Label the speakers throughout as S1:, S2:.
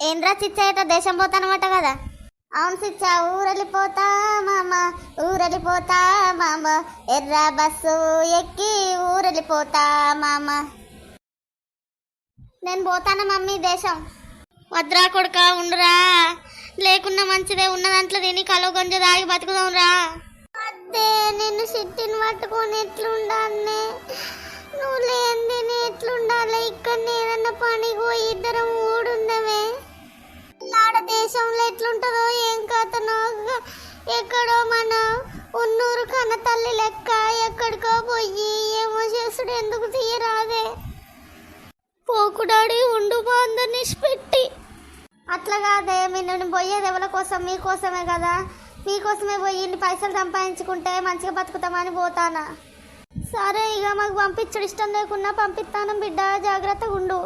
S1: ఏంద్రా చిచ్చేట దేశం పోతానమాట కదా? అవును చిచ్చ ఊరెళ్ళిపోతా మామ ఊరెళ్ళిపోతా మామ. ఎర్ర బస్సు ఎక్కి ఊరెళ్ళిపోతా మామ. నేను పోతాను మమ్మీ దేశం? వద్రా కొడుక ఉండురా. లేకున్నా మంచిదే ఉన్న దాంట్లో తిని కలో గొంజ దాగి బతుకుదాంరా. అదే నిన్ను సిట్టిని పట్టుకొని ఎట్లుండాలనే నువ్వు లేని ఎట్లుండాలి? ఇక్కడ ఏదన్నా పని పోయి ఇద్దరం ఊడు ఎట్లుంటుందో ఏం కథనో ఎక్కడో మన ఉన్నూరు కన్న తల్లి లెక్క ఎక్కడికో పోయి ఏమో చేసుడు ఎందుకు తీయరాదే? పోకుడాడి ఉండు మా అందరిని పెట్టి. అట్లా కాదే నేను పోయేది ఎవరి కోసం? మీకోసమే కదా. మీకోసమే పోయి ఇన్ని పైసలు సంపాదించుకుంటే మంచిగా బతుకుతామని పోతానా? సరే ఇక మాకు పంపించడం. ఇష్టం లేకున్నా పంపిస్తాను బిడ్డ. జాగ్రత్తగా ఉండు.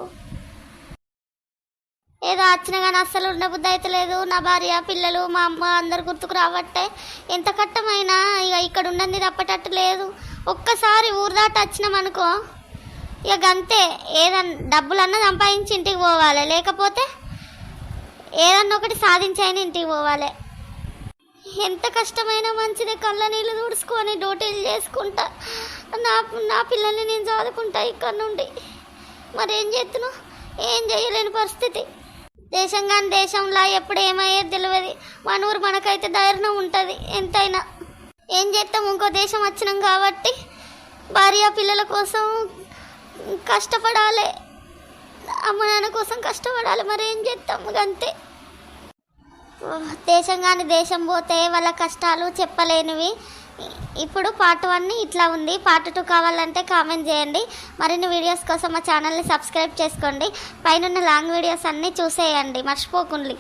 S1: ఏదో వచ్చినా కానీ అస్సలు ఉండబుద్ధి అయితే లేదు. నా భార్య పిల్లలు మా అమ్మ అందరు గుర్తుకు రావట్టే. ఎంత కట్టమైనా ఇక ఇక్కడ ఉన్నది తప్పటట్టు లేదు. ఒక్కసారి ఊరు దాటి వచ్చినామనుకో ఇక అంతే. ఏదన్నా డబ్బులన్నా సంపాదించి ఇంటికి పోవాలి. లేకపోతే ఏదన్నా ఒకటి సాధించైనా ఇంటికి పోవాలి. ఎంత కష్టమైనా మంచిదే. కళ్ళ నీళ్ళు తుడుచుకొని డ్యూటీలు చేసుకుంటా. నా నా పిల్లల్ని నేను చదువుకుంటా ఇక్కడ నుండి. మరి ఏం చేస్తున్నావు ఏం చేయలేని పరిస్థితి. దేశం కానీ దేశంలో ఎప్పుడు ఏమయ్యేది తెలియదు. మన ఊరు మనకైతే ధైర్యం ఉంటుంది ఎంతైనా. ఏం చేస్తాం? ఇంకో దేశం వచ్చినాం కాబట్టి భార్య పిల్లల కోసం కష్టపడాలి. అమ్మ నాన్న కోసం కష్టపడాలి. మరి ఏం చేస్తాం? అంతే. దేశం కానీ దేశం పోతే వాళ్ళ కష్టాలు చెప్పలేనివి. ఇప్పుడు పార్ట్ వన్ ఇట్లా ఉంది. పార్ట్ టూ కావాలంటే కామెంట్ చేయండి. మరిన్ని వీడియోస్ కోసం మా ఛానల్ని సబ్స్క్రైబ్ చేసుకోండి. పైన లాంగ్ వీడియోస్ అన్నీ చూసేయండి. మర్చిపోకుండా.